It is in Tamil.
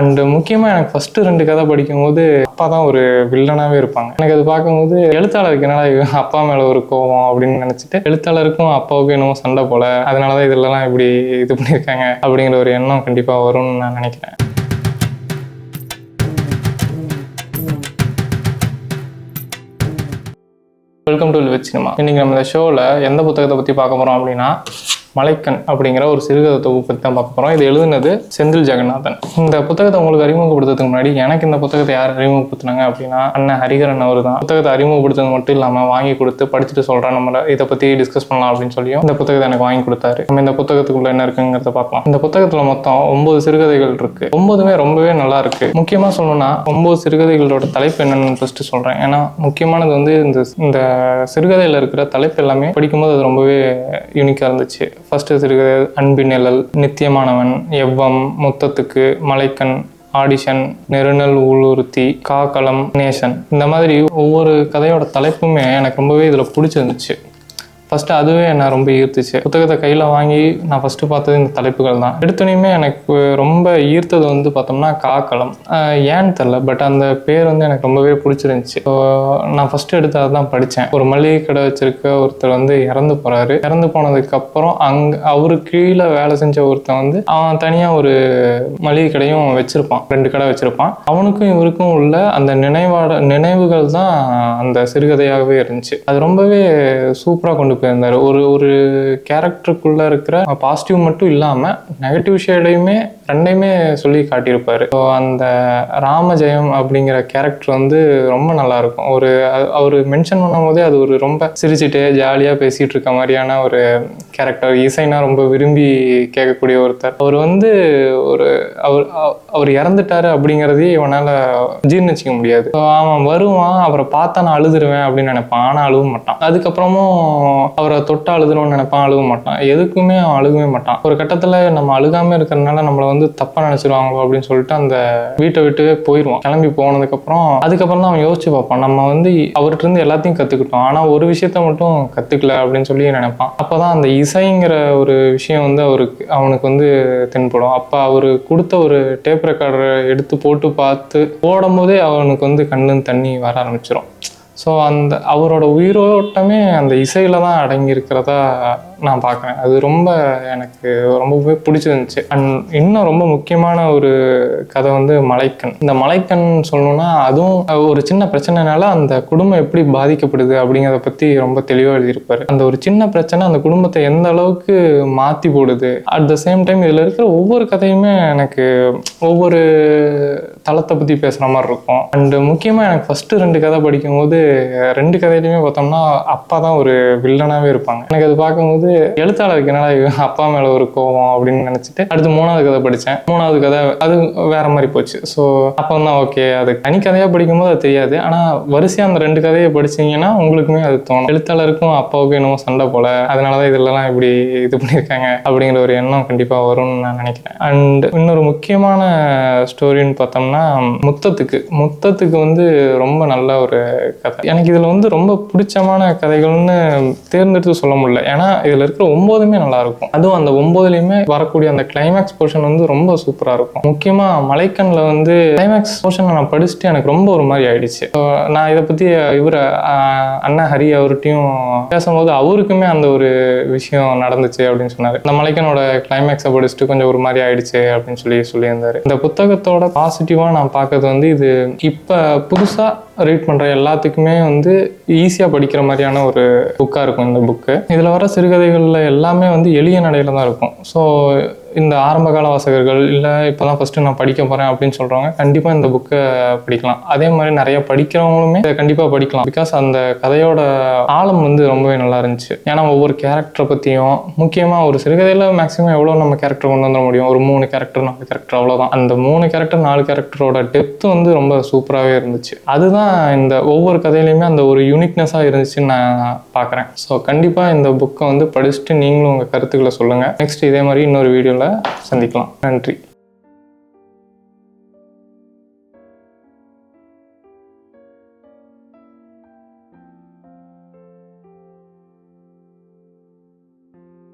அண்டு முக்கியமாக எனக்கு ஃபஸ்ட்டு ரெண்டு கதை படிக்கும்போது அப்பா தான் ஒரு வில்லனாகவே இருப்பாங்க. எனக்கு அது பார்க்கும்போது எழுத்தாளருக்கு என்னடா அப்பா மேலே ஒரு கோவம் அப்படின்னு நினச்சிட்டு எழுத்தாளருக்கும் அப்பாவுக்கும் என்னமோ சண்டை போல. அதனால தான் இதெல்லாம் இப்படி இது பண்ணியிருக்காங்க அப்படிங்கிற ஒரு எண்ணம் கண்டிப்பாக வரும்னு நான் நினைக்கிறேன். வெல்கம் டு வித் சினிமா இன்னைக்கு நம்ம இந்த ஷோவில் எந்த புத்தகத்தை பற்றி பார்க்க போகிறோம் அப்படின்னா மலைக்கண் அப்படிங்கிற ஒரு சிறுகதை தொகுப்பு பற்றி தான் பார்க்க போகிறோம் இது எழுதுனது செந்தில் ஜெகநாதன். இந்த புத்தகத்தை உங்களுக்கு அறிமுகப்படுத்துறதுக்கு முன்னாடி எனக்கு இந்த புத்தகத்தை யார் அறிமுகப்படுத்தினாங்க அப்படின்னா அண்ணன் ஹரிகரன் அவர் தான் புத்தகத்தை அறிமுகப்படுத்துறது மட்டும் இல்லாமல் வாங்கி கொடுத்து படிச்சுட்டு சொல்கிறேன் நம்ம இதை பற்றி டிஸ்கஸ் பண்ணலாம் அப்படின்னு சொல்லியும் இந்த புத்தகத்தை எனக்கு வாங்கி கொடுத்தாரு. நம்ம இந்த புத்தகத்துக்குள்ள என்ன இருக்குங்கிறத பார்க்கலாம். இந்த புத்தகத்தில் மொத்தம் ஒன்பது சிறுகதைகள் இருக்கு. ஒன்பதுமே ரொம்பவே நல்லா இருக்கு. முக்கியமாக சொல்லணும்னா ஒன்பது சிறுகதைகளோட தலைப்பு என்னன்னு ஃபர்ஸ்ட் சொல்கிறேன் ஏன்னா முக்கியமானது வந்து இந்த இந்த சிறுகதையில் இருக்கிற தலைப்பு எல்லாமே படிக்கும்போது அது ரொம்பவே யூனிக்காக இருந்துச்சு. ஃபஸ்ட்டு இருக்கிறது அன்பின் நிழல் நித்தியமானவன் எவ்வம் முத்தத்துக்கு மலைக்கண் ஆடிஷன் நெருநல் ஊழுறுத்தி காக்களம் நேசன். இந்த மாதிரி ஒவ்வொரு கதையோட தலைப்புமே எனக்கு ரொம்பவே இதில் பிடிச்சிருந்துச்சு. ஃபர்ஸ்ட் அதுவே என்னை ரொம்ப ஈர்த்துச்சு. புத்தகத்தை கையில் வாங்கி நான் ஃபஸ்ட்டு பார்த்தது இந்த தலைப்புகள் தான். எடுத்தோனையுமே எனக்கு ரொம்ப ஈர்த்தது வந்து பார்த்தோம்னா காக்களம் ஏன்னு தெரில பட் அந்த பேர் வந்து எனக்கு ரொம்பவே பிடிச்சிருந்துச்சு. ஸோ நான் ஃபஸ்ட்டு எடுத்து அதை தான் படித்தேன். ஒரு மளிகை கடை வச்சிருக்க ஒருத்தர் வந்து இறந்து போகிறாரு இறந்து போனதுக்கப்புறம் அங்கே அவரு கீழே வேலை செஞ்ச ஒருத்தன் வந்து அவன் தனியாக ஒரு மளிகை கடையும் வச்சிருப்பான். ரெண்டு கடை வச்சிருப்பான். அவனுக்கும் இவருக்கும் உள்ள அந்த நினைவாட நினைவுகள் தான் அந்த சிறுகதையாகவே இருந்துச்சு. அது ரொம்பவே சூப்பராக கொண்டு போயிருந்தாரு ஒரு ஒரு கேரக்டருக்குள்ளே இருக்கிற பாசிட்டிவ் மட்டும் இல்லாம நெகட்டிவ் ஷேடையுமே ரெண்டையுமே சொல்லி காட்டியிருப்பாரு. ஸோ அந்த ராமஜெயம் அப்படிங்கிற கேரக்டர் வந்து ரொம்ப நல்லா இருக்கும் ஒரு அவர் மென்ஷன் பண்ணும்போதே அது ஒரு ரொம்ப சிரிச்சுட்டு ஜாலியாக பேசிகிட்டு இருக்க மாதிரியான ஒரு கேரக்டர் இசைனா ரொம்ப விரும்பி கேட்கக்கூடிய ஒருத்தர். அவர் வந்து ஒரு அவர் அவர் இறந்துட்டாரு அப்படிங்கிறதையும் இவனால் ஜீர்ணிச்சிக்க முடியாது. ஸோ அவன் வருவான் அவரை பார்த்தா நான் அழுதுருவேன் அப்படின்னு நினைப்பான். ஆனால் அழுக மாட்டான். அதுக்கப்புறமும் அவரை தொட்டு அழுதுருவோம்னு நினைப்பான் அழுக மாட்டான். எதுக்குமே அவன் அழுகவே மாட்டான். ஒரு கட்டத்தில் நம்ம அழுகாமல் இருக்கிறதுனால நம்மளை வந்து வந்து தப்பாக நினச்சிருவாங்களோ அப்படின்னு சொல்லிட்டு அந்த வீட்டை விட்டுவே போயிடுவான் கிளம்பி போனதுக்கப்புறம் அதுக்கப்புறம் தான் அவன் யோசிச்சு பார்ப்பான். நம்ம வந்து அவர்கிட்ட இருந்து எல்லாத்தையும் கற்றுக்கிட்டோம் ஆனால் ஒரு விஷயத்த மட்டும் கற்றுக்கல அப்படின்னு சொல்லி நினைப்பான். அப்போ தான் அந்த இசைங்கிற ஒரு விஷயம் வந்து அவருக்கு அவனுக்கு வந்து தென்படும். அப்போ அவர் கொடுத்த ஒரு டேப் ரெக்கார்டரை எடுத்து போட்டு பார்த்து போடும்போதே அவனுக்கு வந்து கண்ணு தண்ணி வர ஆரம்பிச்சிடும் ஸோ அந்த அவரோட உயிரோட்டமே அந்த இசையில தான் அடங்கி இருக்கிறதா நான் பார்க்குறேன். அது ரொம்ப எனக்கு ரொம்பவே பிடிச்சிருந்துச்சு. அண்ட் இன்னும் ரொம்ப முக்கியமான ஒரு கதை வந்து மலைக்கண். இந்த மலைக்கண் சொல்லணும்னா அதுவும் ஒரு சின்ன பிரச்சனைனால அந்த குடும்பம் எப்படி பாதிக்கப்படுது அப்படிங்கிறத பற்றி ரொம்ப தெளிவாக எழுதியிருப்பாரு. அந்த ஒரு சின்ன பிரச்சனை அந்த குடும்பத்தை எந்த அளவுக்கு மாற்றி போடுது. அட் த சேம் டைம் இதில் இருக்கிற ஒவ்வொரு கதையுமே எனக்கு ஒவ்வொரு தளத்தை பற்றி பேசுகிற மாதிரி இருக்கும். அண்டு முக்கியமாக எனக்கு ஃபஸ்ட்டு ரெண்டு கதை படிக்கும்போது ரெண்டு கதையிலையுமே பார்த்தோம்னா அப்பா தான் ஒரு வில்லனாகவே இருப்பாங்க. எனக்கு அது பார்க்கும்போது எழுத்தாளருக்கு என்னடா அப்பா மேலே ஒரு கோவம் அப்படின்னு நினச்சிட்டு அடுத்து மூணாவது கதை படித்தேன் மூணாவது கதை அது வேற மாதிரி போச்சு. ஸோ அப்போ தான் ஓகே அது தனி கதையாக படிக்கும்போது அது தெரியாது. ஆனால் வரிசையாக அந்த ரெண்டு கதையை படிச்சீங்கன்னா உங்களுக்குமே அது தோணும். எழுத்தாளருக்கும் அப்பாவுக்கும் என்னமோ சண்டை போல. அதனால தான் இதெல்லாம் இப்படி இது பண்ணியிருக்காங்க அப்படிங்கிற ஒரு எண்ணம் கண்டிப்பாக வரும்னு நான் நினைக்கிறேன். அண்ட் இன்னொரு முக்கியமான ஸ்டோரின்னு பார்த்தோம்னா முத்தத்துக்கு. முத்தத்துக்கு வந்து ரொம்ப நல்ல ஒரு கதை. எனக்கு இதில் வந்து ரொம்ப பிடிச்சமான கதைகள்னு தேர்ந்தெடுத்து சொல்ல முடியல. ஏன்னா இதில் இருக்கிற ஒம்போதுமே நல்லா இருக்கும் அதுவும் அந்த ஒம்போதுலையுமே வரக்கூடிய அந்த கிளைமேக்ஸ் போர்ஷன் வந்து ரொம்ப சூப்பராக இருக்கும் முக்கியமாக மலைக்கண்ணில் வந்து கிளைமேக்ஸ் போர்ஷனை நான் படிச்சுட்டு எனக்கு ரொம்ப ஒரு மாதிரி ஆயிடுச்சு. நான் இதை பற்றி இவர் அண்ணா ஹரி அவர்கிட்டையும் பேசும்போது அவருக்குமே அந்த ஒரு விஷயம் நடந்துச்சு அப்படின்னு சொன்னார். இந்த மலைக்கனோட கிளைமேக்ஸை படிச்சுட்டு கொஞ்சம் ஒரு மாதிரி ஆயிடுச்சு அப்படின்னு சொல்லி சொல்லியிருந்தாரு. இந்த புத்தகத்தோட பாசிட்டிவாக நான் பார்க்கறது வந்து இது இப்போ புதுசாக ரீட் பண்ணுற எல்லாத்துக்குமே வந்து ஈஸியாக படிக்கிற மாதிரியான ஒரு புக்காக இருக்கும் இந்த புக்கு இதில் வர சிறுகதை சிறுகதைகளில் எல்லாமே வந்து எளிய நடையில் தான் இருக்கும். ஸோ இந்த ஆரம்பகால வாசகர்கள் இல்லை இப்போ தான் ஃபஸ்ட்டு நான் படிக்க போகிறேன் அப்படின்னு சொல்கிறவங்க கண்டிப்பாக இந்த புக்கை படிக்கலாம். அதே மாதிரி நிறைய படிக்கிறவங்களுமே இதை கண்டிப்பாக படிக்கலாம். பிகாஸ் அந்த கதையோட ஆழம் வந்து ரொம்பவே நல்லா இருந்துச்சு. ஏன்னா ஒவ்வொரு கேரக்டரை பற்றியும் முக்கியமாக ஒரு சிறுகதையில் மேக்ஸிமம் எவ்வளோ நம்ம கேரக்டர் கொண்டு வந்துட முடியும்? ஒரு மூணு கேரக்டர் நாலு கேரக்டர் அவ்வளோதான் அந்த மூணு கேரக்டர் நாலு கேரக்டரோட டெப்த் வந்து ரொம்ப சூப்பராகவே இருந்துச்சு. அதுதான் இந்த ஒவ்வொரு கதையிலையுமே அந்த ஒரு யூனிக்னஸாக இருந்துச்சுன்னு நான் பார்க்குறேன். ஸோ கண்டிப்பாக இந்த புக்கை வந்து படிச்சுட்டு நீங்களும் உங்கள் கருத்துக்களை சொல்லுங்கள் நெக்ஸ்ட் இதே மாதிரி இன்னொரு வீடியோவில் சந்திக்கலாம். நன்றி.